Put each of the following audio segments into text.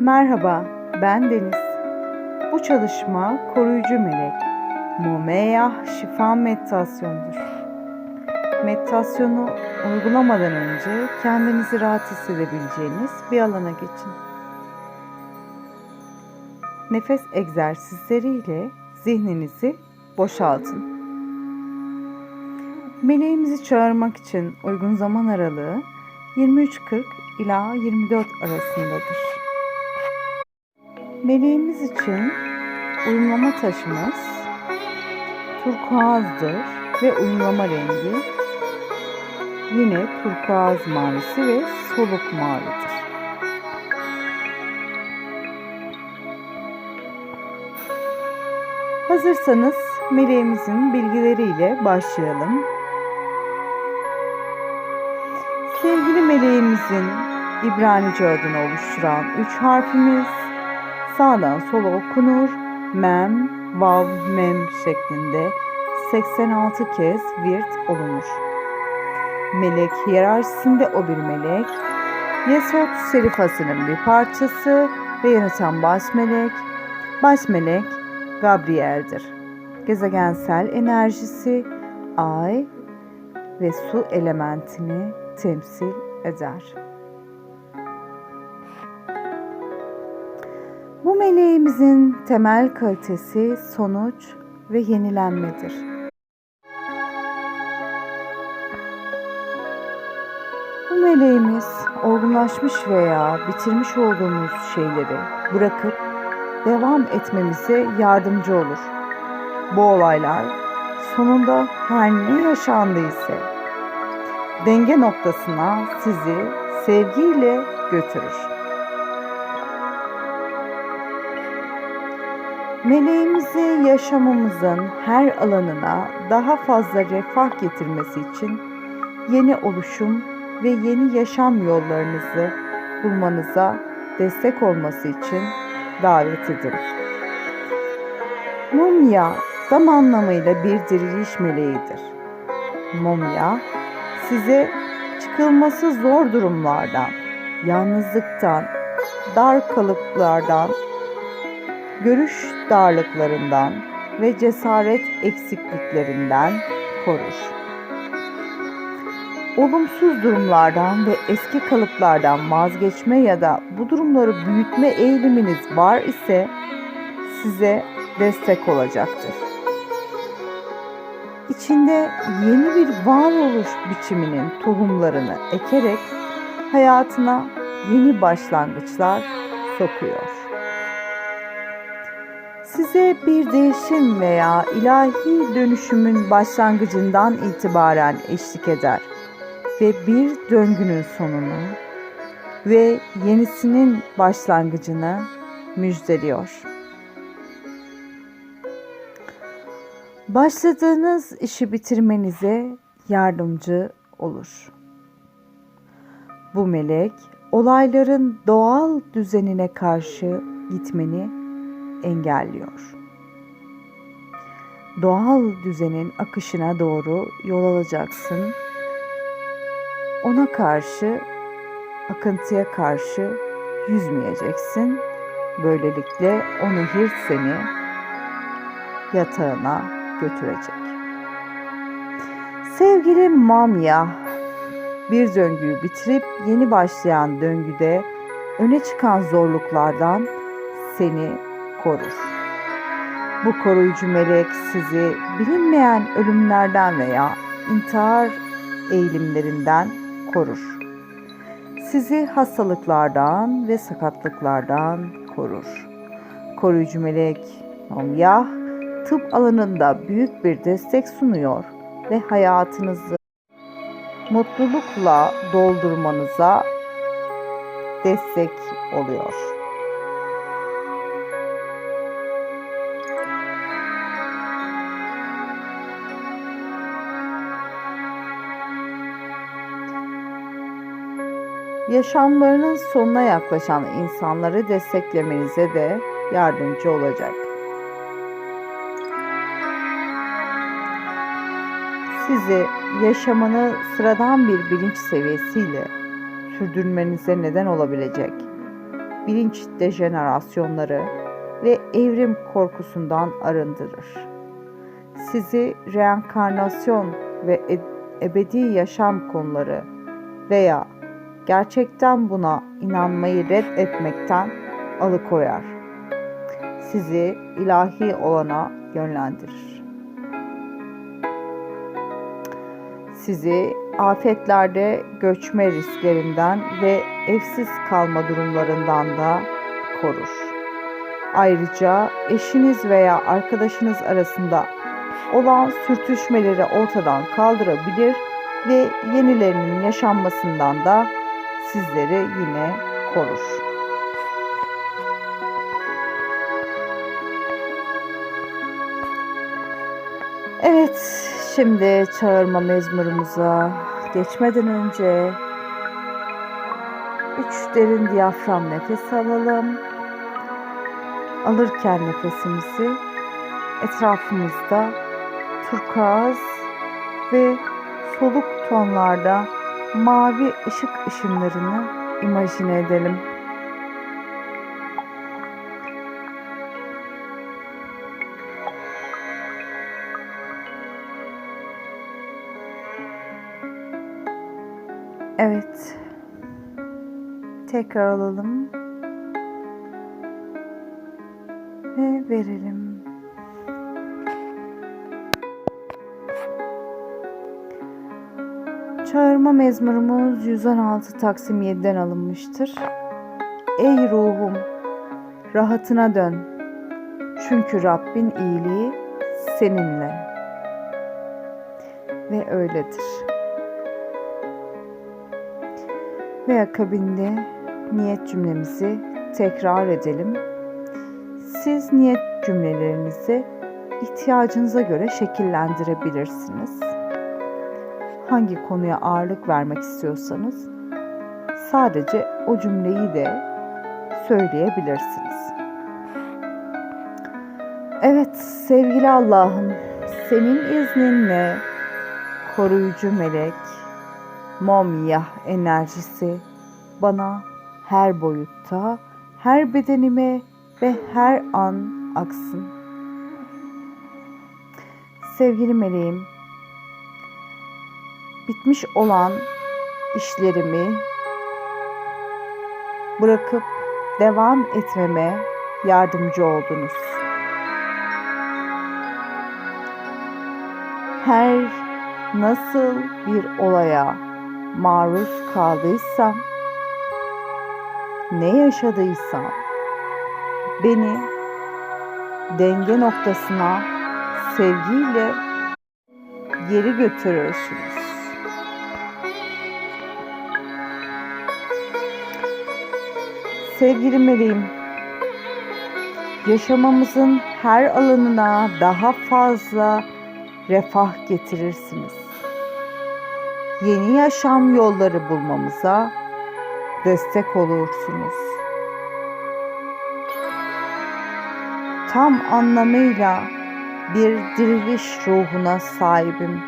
Merhaba, ben Deniz. Bu çalışma koruyucu melek, Mumeyah şifa meditasyonudur. Meditasyonu uygulamadan önce kendinizi rahat hissedebileceğiniz bir alana geçin. Nefes egzersizleriyle zihninizi boşaltın. Meleğimizi çağırmak için uygun zaman aralığı 23.40 ila 24 arasındadır. Meleğimiz için uyumlama taşımız turkuazdır ve uyumlama rengi yine turkuaz mavisi ve soluk mavidir. Hazırsanız meleğimizin bilgileriyle başlayalım. Sevgili meleğimizin İbranice adını oluşturan üç harfimiz sağdan sola okunur. Mem, vav, mem şeklinde 86 kez virt olunur. Melek hiyerarşisinde o bir melek. Yesod serifasının bir parçası ve yöneten baş melek. Baş melek Gabriel'dir. Gezegensel enerjisi ay ve su elementini temsil eder. Bu meleğimizin temel kalitesi sonuç ve yenilenmedir. Bu meleğimiz olgunlaşmış veya bitirmiş olduğumuz şeyleri bırakıp devam etmemize yardımcı olur. Bu olaylar sonunda her ne yaşandıysa denge noktasına sizi sevgiyle götürür. Meleğimizi yaşamımızın her alanına daha fazla refah getirmesi için yeni oluşum ve yeni yaşam yollarınızı bulmanıza destek olması için davet edin. Mumya tam anlamıyla bir diriliş meleğidir. Mumya size çıkılması zor durumlardan, yalnızlıktan, dar kalıplardan, görüş darlıklarından ve cesaret eksikliklerinden korur. Olumsuz durumlardan ve eski kalıplardan vazgeçme ya da bu durumları büyütme eğiliminiz var ise size destek olacaktır. İçinde yeni bir varoluş biçiminin tohumlarını ekerek hayatına yeni başlangıçlar sokuyor. Size bir değişim veya ilahi dönüşümün başlangıcından itibaren eşlik eder ve bir döngünün sonunu ve yenisinin başlangıcını müjdeliyor. Başladığınız işi bitirmenize yardımcı olur. Bu melek olayların doğal düzenine karşı gitmeni engelliyor. Doğal düzenin akışına doğru yol alacaksın. Ona karşı, akıntıya karşı yüzmeyeceksin. Böylelikle o nehir seni yatağına götürecek. Sevgili Mamya, bir döngüyü bitirip yeni başlayan döngüde öne çıkan zorluklardan seni korur. Bu koruyucu melek sizi bilinmeyen ölümlerden veya intihar eğilimlerinden korur. Sizi hastalıklardan ve sakatlıklardan korur. Koruyucu melek Mamyah tıp alanında büyük bir destek sunuyor ve hayatınızı mutlulukla doldurmanıza destek oluyor. Yaşamlarının sonuna yaklaşan insanları desteklemenize de yardımcı olacak. Sizi yaşamını sıradan bir bilinç seviyesiyle sürdürmenize neden olabilecek bilinç dejenerasyonları ve evrim korkusundan arındırır. Sizi reenkarnasyon ve e- ebedi yaşam konuları veya gerçekten buna inanmayı reddetmekten alıkoyar. Sizi ilahi olana yönlendirir. Sizi afetlerde göçme risklerinden ve evsiz kalma durumlarından da korur. Ayrıca eşiniz veya arkadaşınız arasında olan sürtüşmeleri ortadan kaldırabilir ve yenilerinin yaşanmasından da sizleri yine korur. Evet, şimdi çağırma mezmurumuza geçmeden önce üç derin diyafram nefes alalım. Alırken nefesimizi etrafımızda turkuaz ve soluk tonlarda mavi ışık ışınlarını imajine edelim. Evet. Tekrar alalım. Ve verelim. Çağırma mezmurumuz 116 Taksim 7'den alınmıştır. Ey ruhum, rahatına dön. Çünkü Rabbin iyiliği seninle. Ve öyledir. Ve akabinde niyet cümlemizi tekrar edelim. Siz niyet cümlelerinizi ihtiyacınıza göre şekillendirebilirsiniz hangi konuya ağırlık vermek istiyorsanız sadece o cümleyi de söyleyebilirsiniz. Evet sevgili Allah'ım senin izninle koruyucu melek Momyah enerjisi bana her boyutta, her bedenime ve her an aksın. Sevgili meleğim, bitmiş olan işlerimi bırakıp devam etmeme yardımcı oldunuz. Her nasıl bir olaya maruz kaldıysam, ne yaşadıysam beni denge noktasına sevgiyle geri götürürsünüz. Sevgili meleğim, yaşamamızın her alanına daha fazla refah getirirsiniz. Yeni yaşam yolları bulmamıza destek olursunuz. Tam anlamıyla bir diriliş ruhuna sahibim.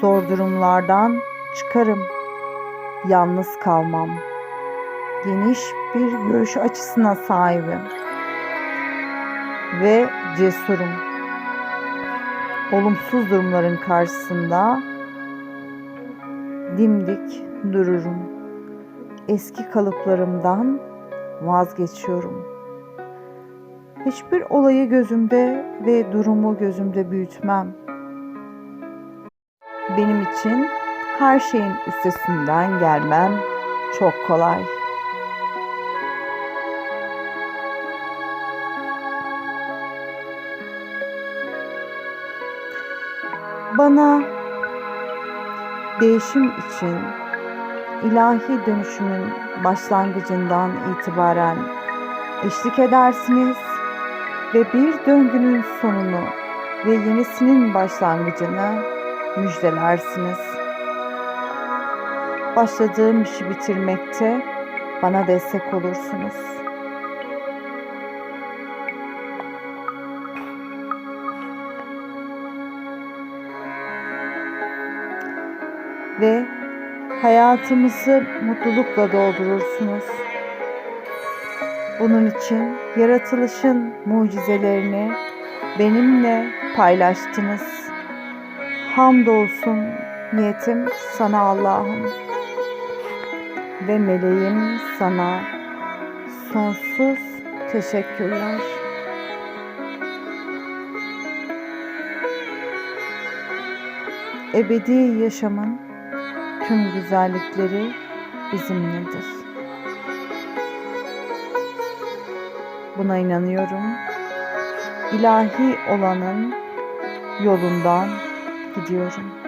Zor durumlardan çıkarım. Yalnız kalmam.'' Geniş bir görüş açısına sahibim ve cesurum. Olumsuz durumların karşısında dimdik dururum. Eski kalıplarımdan vazgeçiyorum. Hiçbir olayı gözümde ve durumu gözümde büyütmem. Benim için her şeyin üstesinden gelmem çok kolay. Bana değişim için ilahi dönüşümün başlangıcından itibaren eşlik edersiniz ve bir döngünün sonunu ve yenisinin başlangıcını müjdelersiniz. Başladığım işi bitirmekte bana destek olursunuz. Hayatımızı mutlulukla doldurursunuz. Bunun için yaratılışın mucizelerini benimle paylaştınız. Hamdolsun niyetim sana Allah'ım ve meleğim sana sonsuz teşekkürler. Ebedi yaşamın tüm güzellikleri bizimledir. Buna inanıyorum. İlahi olanın yolundan gidiyorum.